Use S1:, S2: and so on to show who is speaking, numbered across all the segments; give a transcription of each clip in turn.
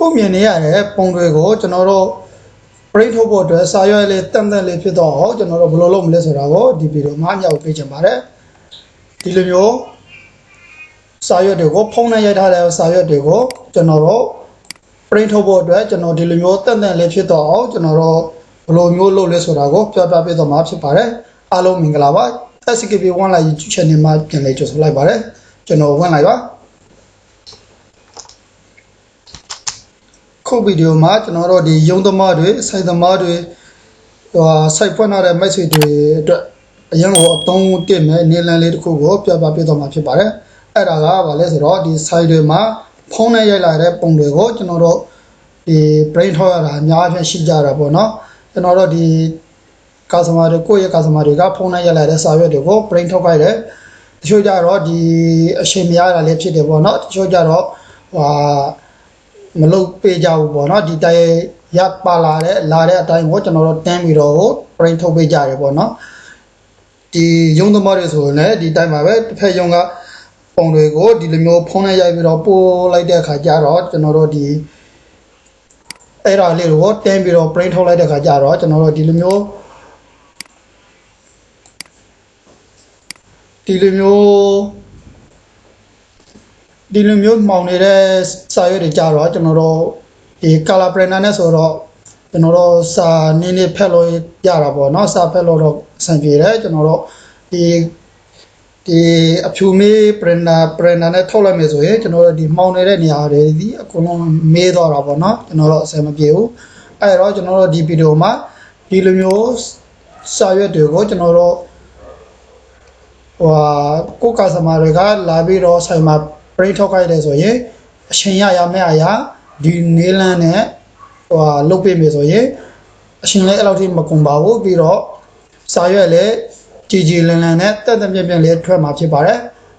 S1: ခုမြင်နေရတဲ့ပုံတွေကိုကျွန်တော်တို့ print ထုတ်ဖို့အတွက်စာရွက်လေးတန်တန်လေးဖြစ်တော့အောင်ကျွန်တော်တို့ဘယ်လိုလုပ်မလဲဆိုတာကိုဒီဗီဒီယိုမှာအမြောက်ပေးချင်ပါတယ်ဒီလိုမျိုးစာရွက်တွေကိုဖုန်းနဲ့ရိုက်ထားတဲ့စာရွက်တွေကိုကျွန်တော်တို့ print ထုတ်ဖို့အတွက်ကျွန်တော်ဒီလိုမျိုးတန်တန်လေးဖြစ်တော့အောင်ကျွန်တော်တို့ဘယ်လိုမျိုးလုပ်လဲဆိုတာကိုပြောပြပေးတော့မှာဖြစ်ပါတယ်အားလုံးမင်္ဂလာပါ SKP 1 Live YouTube channel မှာပြန်လည်ကြိုဆိုလိုက်ပါတယ်ကျွန်တော်ဝင်လိုက်ပါ ခုဗီဒီယိုမှာကျွန်တော်တို့ဒီရုံးသမားတွေစိုက်သမားတွေဟိုစိုက်ဖွင့်ထားတဲ့ message တွေအတွက်အရင်ကအသုံးတင်မဲ့နေလန်လေးတစ်ခုကိုပြပပြတော့မှာဖြစ်ပါတယ်အဲ့ဒါကဘာလဲဆိုတော့ဒီ site တွေမှာဖုန်းနဲ့ရိုက်လာတဲ့ပုံတွေကိုကျွန်တော်တို့ဒီ brain ထောက်ရတာအများကြီးရှိကြတာပေါ့နော်ကျွန်တော်တို့ဒီ customer တွေကိုယ့်ရဲ့ customer တွေကဖုန်းနဲ့ရိုက်လာတဲ့စာရွက်တွေကို brain ထောက်ခိုင်းတယ်တချို့ကြတော့ဒီအချိန်မရတာလည်းဖြစ်တယ်ပေါ့နော်တချို့ကြတော့ဟို မလုပ်ပေးကြဘူးပေါ့နော်ဒီတိုင်ရပါလာတဲ့လာတဲ့အတိုင်းကိုကျွန်တော်တို့တန်းပြီးတော့ print ထုတ်ပေးကြတယ်ပေါ့နော်ဒီရုံးသမားတွေဆိုရင်လည်းဒီတိုင်းမှာပဲတစ်ဖက်ရုံးကပုံတွေကိုဒီလိုမျိုးဖုန်းနဲ့ရိုက်ပြီးတော့ပို့လိုက်တဲ့အခါကျတော့ကျွန်တော်တို့ဒီအဲ့ဒါလေးကိုတန်းပြီးတော့ print ထုတ်လိုက်တဲ့အခါကျတော့ကျွန်တော်တို့ဒီလိုမျိုးဒီလိုမျိုး ဒီလိုမျိုးမှောင်နေတဲ့စာရွက်တွေကြတော့ကျွန်တော်တို့ဒီ color printer နဲ့ဆိုတော့ကျွန်တော်တို့စာနည်းနည်းဖက်လို့ရတာပေါ့เนาะစာဖက်လို့တော့အဆင်ပြေတယ်ကျွန်တော်တို့ဒီဒီအဖြူမေး printer printer နဲ့ထုတ်လိုက်မယ်ဆိုရင်ကျွန်တော်တို့ဒီမှောင်နေတဲ့နေရာတွေဒီအကုန်လုံးမေးတော့တာပေါ့เนาะကျွန်တော်တို့အဆင်မပြေဘူးအဲ့တော့ကျွန်တော်တို့ဒီဗီဒီယိုမှာဒီလိုမျိုးစာရွက်တွေကိုကျွန်တော်တို့ ဟိုဟာကိုကစမာတွေကလာပြီးတော့ဆိုင်မှာ break ထုတ်ခိုင်းတယ်ဆိုရင်အချိန်ရရမယ့်အရာဒီနေလန်းနဲ့ဟိုဟာလုတ်ပေးမယ်ဆိုရင်အချိန်လည်းအဲ့လောက်ထိမကုန်ပါဘူးပြီးတော့စာရွက်လည်းကြည်ကြည်လန်းလန်းနဲ့တက်တက်ပြက်ပြက်လေးထွက်မှာဖြစ်ပါတယ်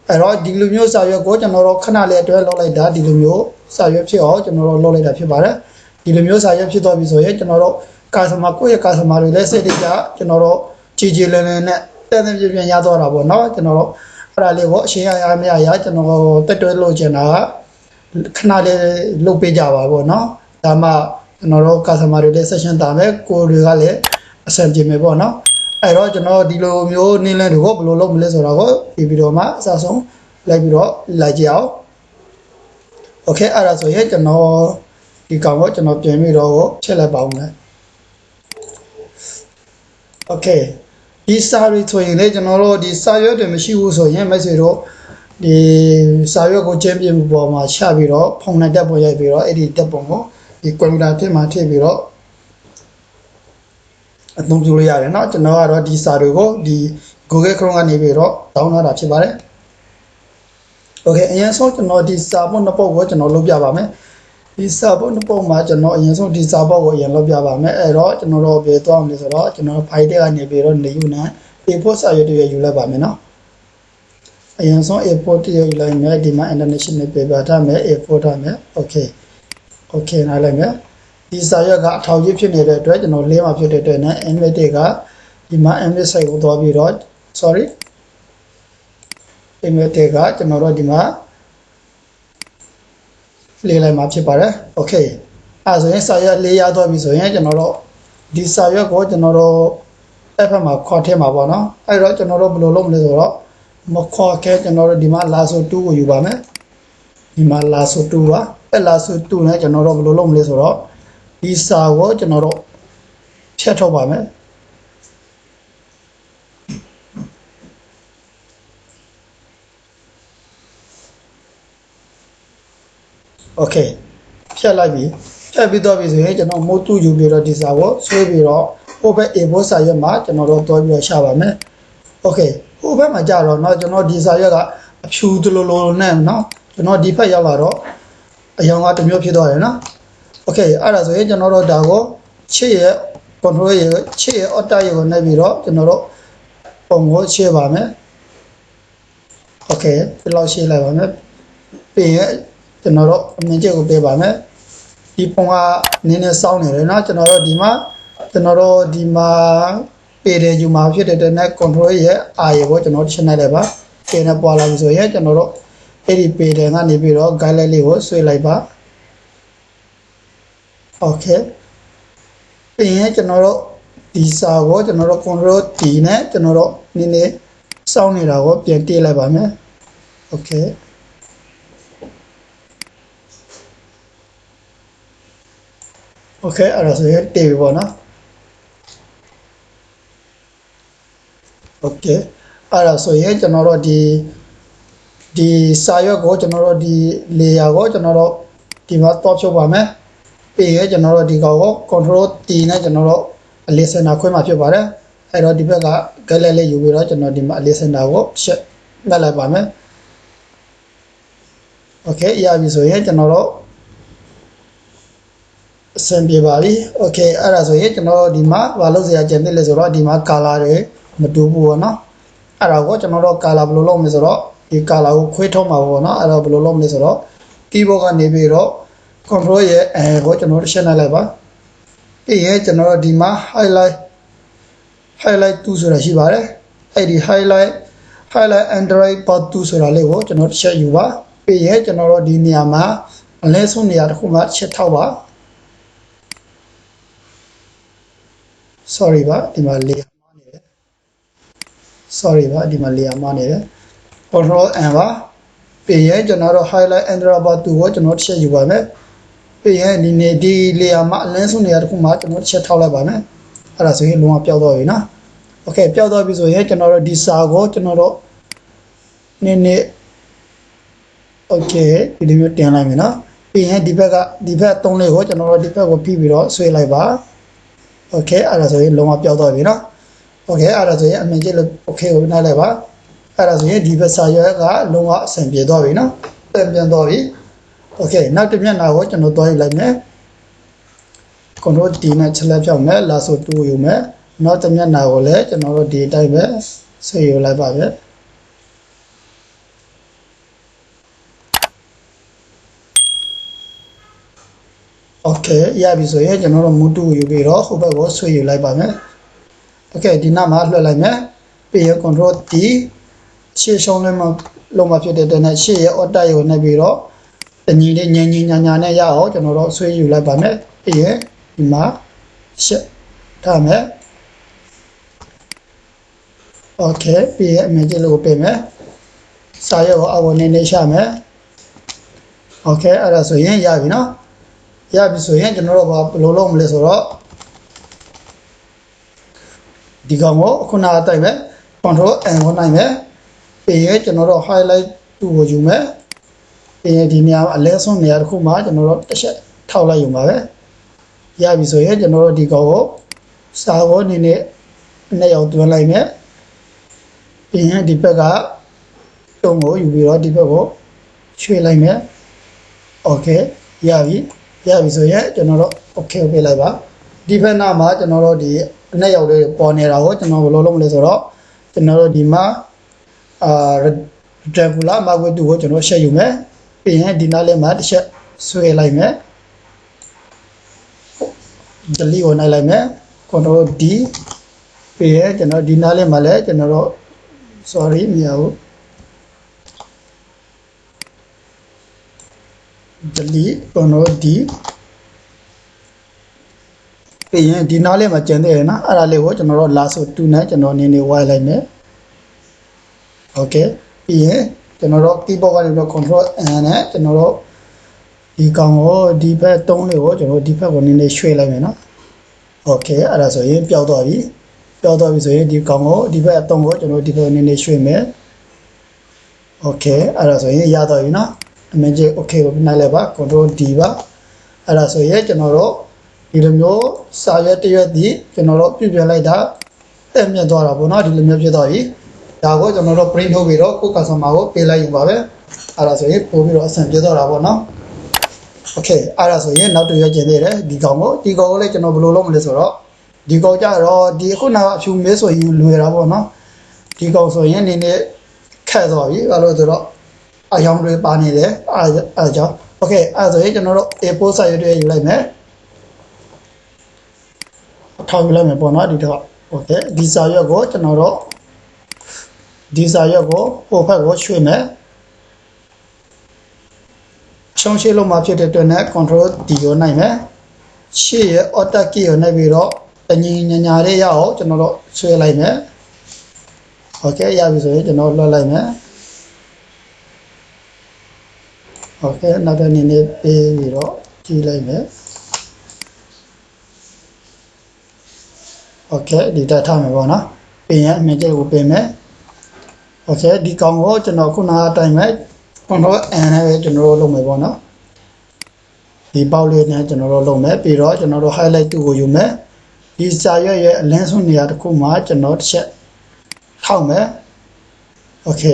S1: အဲ့တော့ဒီလိုမျိုးစာရွက်ကိုကျွန်တော်တို့ခဏလေးအတွဲလောက်လိုက်တာဒီလိုမျိုးစာရွက်ဖြစ်အောင်ကျွန်တော်တို့လုပ်လိုက်တာဖြစ်ပါတယ်ဒီလိုမျိုးစာရွက်ဖြစ်သွားပြီဆိုရင်ကျွန်တော်တို့ကာစမာကိုယ့်ရဲ့ကာစမာတွေလည်းစိတ်တကြကျွန်တော်တို့ကြည်ကြည်လန်းလန်းနဲ့တက်တက်ပြက်ပြက်ရသွားတာပေါ့နော်ကျွန်တော်တို့ အဲ့ဒါလေးကိုအချိန်ရရမရရကျွန်တော်တက်တွဲလို့ချင်တာကခဏလေးလုပ်ပေးကြပါပေါ့နော်ဒါမှကျွန်တော်တို့ကာစမာတွေလည်း session တာမယ်ကိုယ်တွေကလည်းအဆင်ပြေမယ်ပေါ့နော်အဲ့တော့ကျွန်တော်ဒီလိုမျိုးနင်းလန်းတွေကိုဘယ်လိုလုပ်မလဲဆိုတာကိုဒီဗီဒီယိုမှာအစဆုံးလိုက်ပြီးတော့လိုက်ကြည့်အောင် โอเคအဲ့ဒါဆိုရင်ကျွန်တော်ဒီကောင်ကိုကျွန်တော်ပြင်ပြီးတော့ချက်လိုက်ပါဦးမယ်โอเค ဒီစာရီဆိုရင်လေကျွန်တော်တို့ဒီစာရွက်တွေမရှိဘူးဆိုရင် message တော့ဒီစာရွက်ကိုကျင်းပြမှုပေါ်မှာချပြီးတော့ဖုန်းနဲ့တက်ပေါ်ရိုက်ပြီးတော့အဲ့ဒီတက်ပုံကိုဒီကွန်ပျူတာထဲမှာထည့်ပြီးတော့အသုံးပြုလို့ရတယ်เนาะကျွန်တော်ကတော့ဒီစာတွေကိုဒီ Google Chrome ကနေပြီးတော့ download တာဖြစ်ပါတယ်โอเคအရင်ဆုံးကျွန်တော်ဒီစာပုတ်နှစ်ပုတ်ကိုကျွန်တော်လုပ်ပြပါမယ် ဒီစာပုတ်နှစ်ပုတ်မှာကျွန်တော်အရင်ဆုံးဒီစာပုတ်ကိုအရင်လုပ်ပြပါမယ်အဲ့တော့ကျွန်တော်တို့ဘယ်သွားမလဲဆိုတော့ကျွန်တော် file တွေကနေပြီးတော့နေယူနေ A4 စာရွက်တွေယူလိုက်ပါမယ်နော်အရင်ဆုံး A4 တရွက်ယူလိုက်မယ်ဒီမှာ international paper ထားမယ် A4 ထားမယ် okay okay နားလိုက်မယ်ဒီစာရွက်ကအထောက်ကြီးဖြစ်နေတဲ့အတွက်ကျွန်တော်လေးမှာဖြစ်တဲ့အတွက်နဲ့ index တွေကဒီမှာ index site ကိုသွားပြီးတော့ sorry email တွေကကျွန်တော်တို့ဒီမှာ လေးလိုက်မှာဖြစ်ပါတယ် okay အဲဆိုရင်စာရွက်လေးရတော့ပြီဆိုရင်ကျွန်တော်တို့ဒီစာရွက်ကိုကျွန်တော်တို့အဲ့ဘက်မှာခေါ်ထည့်မှာပေါ့နော်အဲ့တော့ကျွန်တော်တို့ဘယ်လိုလုပ်မလဲဆိုတော့မခေါ်ခဲကျွန်တော်တို့ဒီမှာလာဆို2ကိုယူပါမယ်ဒီမှာလာဆို2ပါအဲ့လာဆို2နဲ့ကျွန်တော်တို့ဘယ်လိုလုပ်မလဲဆိုတော့ဒီစာကိုကျွန်တော်တို့ဖြတ်ထုတ်ပါမယ် โอเคဖြတ်လိုက်ပြီဖြတ်ပြီးတော့ပြီဆိုရင်ကျွန်တော်မိုးတူယူပြီးတော့ဒီစာကိုဆွဲပြီးတော့ဟိုဘက် A4 စာရွက်မှာကျွန်တော်တို့တွဲပြီးတော့ရှာပါမယ်โอเคဟိုဘက်မှာကြာတော့เนาะကျွန်တော်ဒီစာရွက်ကအဖြူတလိုလိုနဲ့เนาะကျွန်တော်ဒီဘက်ရောက်လာတော့အယောင်ကတစ်မျိုးဖြစ်သွားတယ်เนาะโอเคအဲ့ဒါဆိုရင်ကျွန်တော်တို့ဒါကိုချစ်ရဲ့ control ရဲ့ချစ်ရဲ့ order ရဲ့ကိုနှိပ်ပြီးတော့ကျွန်တော်တို့ပုံကိုချစ်ပါမယ်โอเคဒီလောက်ရှင်းလိုက်ပါမယ်ပြီးရင် ကျွန်တော်တို့အမြင်ချက်ကိုပေးပါမယ်ဒီပုံကနည်းနည်းစောင်းနေတယ်เนาะကျွန်တော်တို့ဒီမှာကျွန်တော်တို့ဒီမှာပေတယ်ယူမှာဖြစ်တဲ့တဲ့နဲ့ control ရဲ့အာရေကိုကျွန်တော်ရှင်းလိုက်တယ်ပါပေနဲ့ပွာလာပြီဆိုရင်ကျွန်တော်တို့အဲ့ဒီပေတယ်ကနေပြီးတော့ guideline လေးကိုဆွဲလိုက်ပါ okay ပြီးရင်ကျွန်တော်တို့ဒီစာကိုကျွန်တော်တို့ control D နဲ့ကျွန်တော်တို့နည်းနည်းစောင်းနေတာကိုပြန်တေးလိုက်ပါမယ် okay okay အဲ့ဒါဆိုရင်တေးပြီပေါ့နော် okay အဲ့ဒါဆိုရင်ကျွန်တော်တို့ဒီဒီစာရွက်ကိုကျွန်တော်တို့ဒီ layer ကိုကျွန်တော်တို့ဒီမှာတော့ဖြုတ်ပါမယ်ပြီးရင်ကျွန်တော်တို့ဒီကောင်ကို control T နဲ့ကျွန်တော်တို့ listener ခွဲမှာဖြစ်ပါတယ်အဲ့တော့ဒီဘက်က guide လေးယူပြီးတော့ကျွန်တော်ဒီမှာ listener ကိုရှက်နှက်လိုက်ပါမယ် okay ရပြီဆိုရင်ကျွန်တော်တို့ အဆင်ပြေပါပြီ။ Okay အဲ့ဒါဆိုရင်ကျွန်တော်ဒီမှာဘာလို့စရာကြံသေးလဲဆိုတော့ဒီမှာ color တွေမတူဘူးပေါ့နော်။အဲ့ဒါကိုကျွန်တော်တို့ color ဘယ်လိုလုပ်မလဲဆိုတော့ဒီ color ကိုခွဲထုတ်မှာပေါ့နော်။အဲ့တော့ဘယ်လိုလုပ်မလဲဆိုတော့ keyboard ကနေပြီးတော့ control ရဲ့အဲကိုကျွန်တော်တို့ရှင်းလိုက်ပါ။ပြီးရင်ကျွန်တော်တို့ဒီမှာ highlight highlight 2ဆိုတာရှိပါတယ်။အဲ့ဒီ highlight highlight android part 2ဆိုတာလေးကိုကျွန်တော်ချက်ယူပါ။ပြီးရင်ကျွန်တော်တို့ဒီနေရာမှာအလဲဆုံးနေရာတစ်ခုမှာချက်ထောက်ပါ sorry ပါဒီမှာ layer မှားနေတယ် sorry ပါဒီမှာ layer မှားနေတယ် control n ပါပြီးရင်ကျွန်တော်တို့ highlight android bar 2ကိုကျွန်တော်တစ်ချက်ယူပါမယ်ပြီးရင်ဒီနေဒီ layer မှာအလင်းဆုံးနေရာတစ်ခုမှာကျွန်တော်တစ်ချက်ထောက်လိုက်ပါမယ်အဲ့ဒါဆိုရင်လုံးဝပျောက်တော့ပြီနော် okay ပျောက်တော့ပြီဆိုရင်ကျွန်တော်တို့ဒီစာကိုကျွန်တော်တို့နည်းနည်း okay ဒီလိုမျိုးတင်လိုက်မယ်နော်ပြီးရင်ဒီဘက်ကဒီဘက်သုံးလေးကိုကျွန်တော်တို့ဒီဘက်ကိုပြီးပြီးတော့ဆွဲလိုက်ပါ โอเคအဲ့ဒါဆိုရင်လုံးဝပျောက်သွားပြီเนาะโอเคအဲ့ဒါဆိုရင်အမြင်ကြည့်လို့โอเคကိုနားလဲပါအဲ့ဒါဆိုရင်ဒီဘက်စာရွက်ကလုံးဝအဆင်ပြေသွားပြီเนาะပြန်ပြန်သွားပြီโอเคနောက်တစ်မျက်နှာကိုကျွန်တော်တွားယူလိုက်မယ် control D နဲ့ချက်လက်ဖြောက်မယ်လာဆိုတူယူမယ်နောက်တစ်မျက်နှာကိုလည်းကျွန်တော်တို့ဒီအတိုင်းပဲဆွဲယူလိုက်ပါပဲ โอเคရပြီဆိုရင်ကျွန်တော်တို့မူတူယူပြီးတော့ဟိုဘက်ကိုဆွဲယူလိုက်ပါမယ်โอเคဒီနောက်မှာလွှတ်လိုက်မယ်ပြီးရင် control D ရှေ့ရှုံးလည်းမလုံးမဖြစ်တဲ့တည်းနဲ့ရှေ့ရဲ့အော်တက်ရုံနဲ့ပြီးတော့တညီလေးညင်ညင်ညာညာနဲ့ရအောင်ကျွန်တော်တို့ဆွဲယူလိုက်ပါမယ်ပြီးရင်ဒီမှာရှက်ထားမယ်โอเคပြီးရင်အမြင်ကြီးလို့ပြင်မယ်စာရွက်ကိုအဝနေနေရှာမယ်โอเคအဲ့ဒါဆိုရင်ရပြီနော် ရပြီဆိုရင်ကျွန်တော်တို့ဘာဘယ်လိုလုပ်မလဲဆိုတော့ဒီကောင်ကိုခုနအတိုင်းပဲ control n ကိုနိုင်မယ်ပြီးရင်ကျွန်တော်တို့ highlight 2ကိုယူမယ်ပြီးရင်ဒီနေရာအလဲဆုံးနေရာတစ်ခုမှာကျွန်တော်တို့တစ်ချက်ထောက်လိုက်ယူပါပဲရပြီဆိုရင်ကျွန်တော်တို့ဒီကောင်ကိုစာကိုအနေနဲ့နှစ်ယောက်တွန်းလိုက်မယ်ပြီးရင်ဒီဘက်ကတုံးကိုယူပြီးတော့ဒီဘက်ကိုရွှေ့လိုက်မယ် okay ရပြီ ရပြီဆိုရင်ကျွန်တော်တို့ okay ပေးလိုက်ပါဒီဘက်နားမှာကျွန်တော်တို့ဒီအနက်ရောက်လေးပေါ်နေတာကိုကျွန်တော်ဘယ်လိုလုပ်မလဲဆိုတော့ကျွန်တော်တို့ဒီမှာအာ rectangular marquee 2ကိုကျွန်တော်ရှက်ယူမယ်ပြီးရင်ဒီနားလေးမှာတစ်ချက်ဆွဲလိုက်မယ် delete ကိုနိုင်လိုက်မယ် control D ပြီးရင်ကျွန်တော်ဒီနားလေးမှာလည်းကျွန်တော်တို့ sorry မရဘူး delete control D ပြီးရင်ဒီနားလေးမှာကျန်သေးတယ်နော်အဲ့ဒါလေးကိုကျွန်တော်တို့လာဆို2နဲ့ကျွန်တော်နည်းနည်းဝိုင်းလိုက်မယ် okay ပြီးရင်ကျွန်တော်တို့ keyboard ကနေပြီးတော့ control N နဲ့ကျွန်တော်တို့ဒီကောင်ကိုဒီဘက်3လေးကိုကျွန်တော်ဒီဘက်ကိုနည်းနည်းရွှေ့လိုက်မယ်နော် okay အဲ့ဒါဆိုရင်ပျောက်သွားပြီပျောက်သွားပြီဆိုရင်ဒီကောင်ကိုဒီဘက်3ကိုကျွန်တော်ဒီဘက်နည်းနည်းရွှေ့မယ် okay အဲ့ဒါဆိုရင်ရတော့ပြီနော် အမကြီး okay ကိုနှိုက်လိုက်ပါ control D ပါအဲ့ဒါဆိုရင်ကျွန်တော်တို့ဒီလိုမျိုးစာရွက်တစ်ရွက်ဒီကျွန်တော်တို့ပြပြလိုက်တာတက်မြတ်သွားတာပေါ့နော်ဒီလိုမျိုးဖြစ်သွားပြီဒါကိုကျွန်တော်တို့ print ထုတ်ပြီးတော့ကိုယ် customer ကိုပေးလိုက်ယူပါပဲအဲ့ဒါဆိုရင်ပို့ပြီးတော့အဆင်ပြေသွားတာပေါ့နော် okay အဲ့ဒါဆိုရင်နောက်တစ်ရွက်ကျင်သေးတယ်ဒီကောင်ကိုဒီကောင်ကိုလည်းကျွန်တော်ဘယ်လိုလုပ်မလဲဆိုတော့ဒီကောင်ကြတော့ဒီခုနကအဖြူမဲဆိုရင်လွယ်တာပေါ့နော်ဒီကောင်ဆိုရင်နည်းနည်းခက်သွားပြီဘာလို့ဆိုတော့ အယောင်တွေပါနေတယ်အဲအဲကြောင့် okay အဲဆိုရင်ကျွန်တော်တို့ A4 စာရွက်တွေယူလိုက်မယ်ထောက်ယူလိုက်မယ်ပေါ့နော်ဒီတော့ okay ဒီစာရွက်ကိုကျွန်တော်တို့ဒီစာရွက်ကိုဟိုဘက်ကိုရွှေ့မယ်ရှုံးရှင်းလို့မှဖြစ်တဲ့အတွက်နဲ့ control D ကိုနိုင်မယ် ရှေ့ရဲ့ auto key ကိုနှိပ်ပြီးတော့တညီညာညာလေးရအောင်ကျွန်တော်တို့ဆွဲလိုက်မယ်โอเคရပြီဆိုရင်ကျွန်တော်လွှတ်လိုက်မယ် โอเคနောက်တစ်နည်းနည်းပေးပြီးတော့ကြည့်လိုက်မယ်โอเคဒီတက်ထားမယ်ပေါ့နော်ပြင်ရင်အမြင်ကျကိုပြင်မယ်โอเคဒီကောင်ကိုကျွန်တော်ခုနကအတိုင်းပဲ control n နဲ့ပဲကျွန်တော်တို့လုပ်မယ်ပေါ့နော်ဒီပေါက်လေးနဲ့ကျွန်တော်တို့လုပ်မယ်ပြီးတော့ကျွန်တော်တို့ highlight တူကိုယူမယ်ဒီစာရွက်ရဲ့အလင်းဆုံးနေရာတစ်ခုမှာကျွန်တော်တစ်ချက်ထောက်မယ်โอเค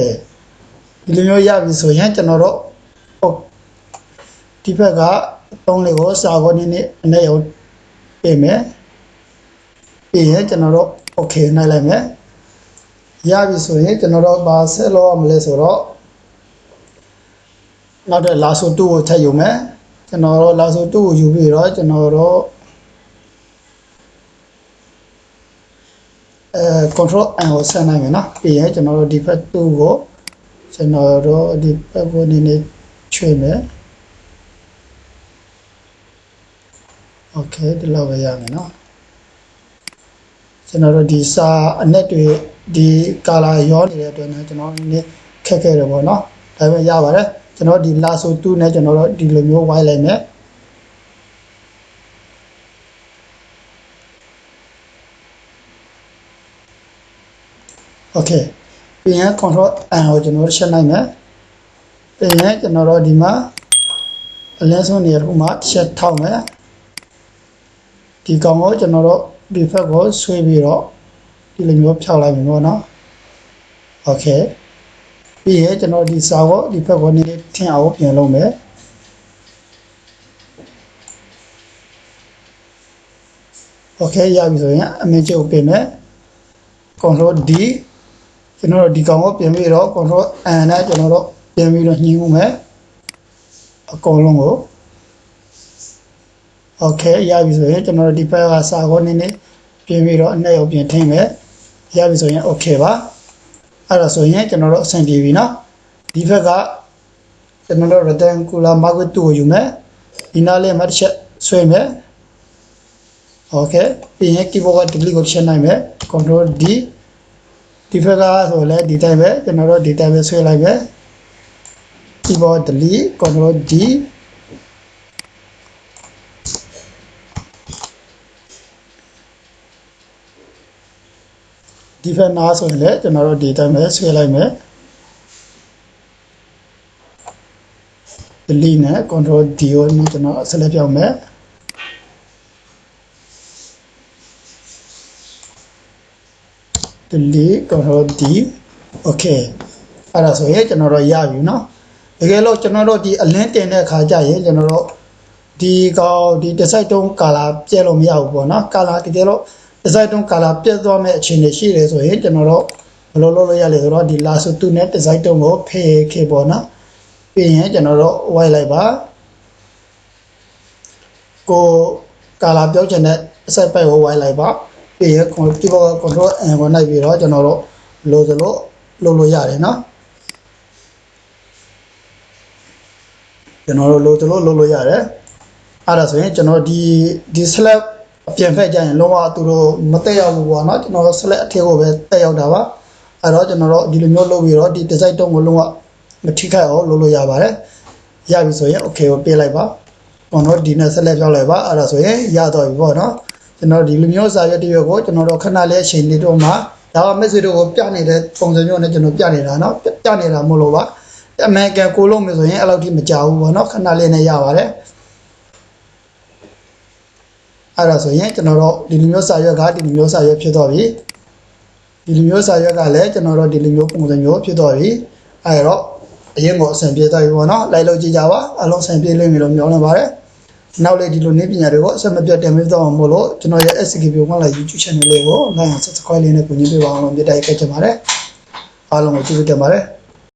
S1: ဒီလိုမျိုးရပြီဆိုရင်ကျွန်တော်တို့ဟုတ် ဒီဘက်ကအသုံးလေးကိုစာကိုနည်းနည်းအနေရောပြင်မယ်ပြီးရင်ကျွန်တော်တို့ okay နိုင်လိုက်မယ်ရပြီဆိုရင်ကျွန်တော်တို့ဘာဆက်လို့ရမလဲဆိုတော့နောက်တဲ့လာဆိုတူကိုထည့်ယူမယ်ကျွန်တော်တို့လာဆိုတူကိုယူပြီးတော့ကျွန်တော်တို့အဲ control n ကိုဆက်နိုင်မယ်နော်ပြီးရင်ကျွန်တော်တို့ဒီဘက်တူကိုကျွန်တော်တို့ဒီဘက်ကိုနည်းနည်းချွေမယ် okay ဒီလောက်ပဲရမယ်နော်ကျွန်တော်တို့ဒီစာအနက်တွေဒီကာလာရောနေတဲ့အတွက်ねကျွန်တော်နည်းနည်းခက်ခဲတယ်ပေါ့နော်ဒါပေမဲ့ရပါတယ်ကျွန်တော်ဒီလာဆိုတူနဲ့ကျွန်တော်တို့ဒီလိုမျိုးဝိုင်းလိုက်မယ်โอเคပြီးရင် control n ကိုကျွန်တော်တို့ရှင်းလိုက်မယ်ပြီးရင်ကျွန်တော်တို့ဒီမှာအလင်းဆုံးနေရာတစ်ခုမှာတစ်ချက်ထောက်မယ် ဒီကောင်ကိုကျွန်တော်တို့ဒီဘက်ကိုဆွဲပြီးတော့ဒီလိုမျိုးဖြောက်လိုက်မယ်ပေါ့နော်โอเคပြီးရင်ကျွန်တော်ဒီစာကိုဒီဘက်ကိုနည်းနည်းထင်အောင်ပြင်လုပ်မယ်โอเคရပြီဆိုရင်အမင်းချုပ်ပြင်မယ် control D ကျွန်တော်တို့ဒီကောင်ကိုပြင်ပြီးတော့ control N နဲ့ကျွန်တော်တို့ပြင်ပြီးတော့ညှိဦးမယ်အကုန်လုံးကို โอเคရပြီဆိုရင်ကျွန်တော်တို့ဒီဘက်ကစာကိုနည်းနည်းပြင်ပြီးတော့အနဲ့ရောက်ပြင်ထင်းမယ်ရပြီဆိုရင်โอเคပါအဲ့ဒါဆိုရင်ကျွန်တော်တို့အဆင်ပြေပြီเนาะဒီဘက်ကကျွန်တော်တို့ rectangular market 2ကိုယူမယ်ဒီနားလေးမှာတစ်ချက်ဆွဲမယ်โอเคပြီးရင် keyboard က delete ကိုချက်နိုင်မယ် control D ဒီဘက်ကဆိုလဲဒီတိုင်းပဲကျွန်တော်တို့ဒီတိုင်းပဲဆွဲလိုက်ပဲ keyboard delete control D ဒီဘက်နားဆိုရင်လည်းကျွန်တော်တို့ဒီတိုင်းပဲဆွဲလိုက်မယ် delete နဲ့ control D ကိုကျွန်တော်ဆက်လက်ပြောင်းမယ် delete control D okay အဲ့ဒါဆိုရင်ကျွန်တော်တို့ရပြီเนาะတကယ်လို့ကျွန်တော်တို့ဒီအလင်းတင်တဲ့အခါကျရင်ကျွန်တော်တို့ဒီကောင်ဒီတစ်စိုက်တုံးကာလာပြဲလို့မရဘူးပေါ့နော်ကာလာတကယ်လို့ တစ်စိုက်တုံးကာလာပြက်သွားမဲ့အခြေအနေရှိတယ်ဆိုရင်ကျွန်တော်တို့ဘယ်လိုလုပ်လို့ရလဲဆိုတော့ဒီလာဆိုတူနဲ့တစ်စိုက်တုံးကိုဖေးခေပေါ့နော်ပြီးရင်ကျွန်တော်တို့ဝိုက်လိုက်ပါကိုကာလာပြောချင်တဲ့အစိုက်ပိုက်ကိုဝိုက်လိုက်ပါပြီးရင်ဒီဘော control n ကိုနှိုက်ပြီးတော့ကျွန်တော်တို့လိုသလိုလုပ်လို့ရတယ်နော်ကျွန်တော်တို့လိုသလိုလုပ်လို့ရတယ်အဲ့ဒါဆိုရင်ကျွန်တော်ဒီဒီ slab အ ပြန်ဖက်ကြရင်လုံးဝသူတို့မတက်ရောက်ဘူးပေါ့နော်ကျွန်တော်တို့ select အထက်ကိုပဲတက်ရောက်တာပါအဲ့တော့ကျွန်တော်တို့ဒီလိုမျိုးလုပ်ပြီးတော့ဒီ design တုံးကိုလုံးဝမထိခိုက်အောင်လုပ်လို့ရပါတယ်ရပြီဆိုရင် okay ကိုပေးလိုက်ပါကျွန်တော်ဒီနဲ့ select ပြောက်လိုက်ပါအဲ့ဒါဆိုရင်ရတော့ပြီပေါ့နော်ကျွန်တော်ဒီလိုမျိုးစာရွက်တရွက်ကိုကျွန်တော်တို့ခဏလေးအချိန်လေးတော့မှဒါက message တို့ကိုပြနေတဲ့ပုံစံမျိုးနဲ့ကျွန်တော်ပြနေတာနော်ပြနေတာမဟုတ်လို့ပါအမေကကိုလုံးမယ်ဆိုရင်အဲ့လောက်ထိမကြဘူးပေါ့နော်ခဏလေးနဲ့ရပါတယ် အဲ့ဒါဆိုရင်ကျွန်တော်တို့ဒီလိုမျိုးစာရွက်ကဒီလိုမျိုးစာရွက်ဖြစ်သွားပြီဒီလိုမျိုးစာရွက်ကလည်းကျွန်တော်တို့ဒီလိုမျိုးပုံစံမျိုးဖြစ်သွားပြီအဲ့တော့အရင်ကအဆင်ပြေသွားပြီပေါ့နော်လိုက်လို့ကြည့်ကြပါအလုံးဆင်ပြေလိမ့်မယ်လို့မျှော်လင့်ပါတယ်နောက်လေဒီလိုနည်းပညာတွေကိုအဆက်မပြတ်တင်ပေးသွားမှာမို့လို့ကျွန်တော်ရဲ့ SK ပြုံးကလည်း YouTube channel လေးကို like and subscribe လေးနဲ့ကူညီပေးပါအောင်လို့မြတ်တိုက်ခဲ့ချင်ပါတယ်အားလုံးကိုကျေးဇူးတင်ပါတယ်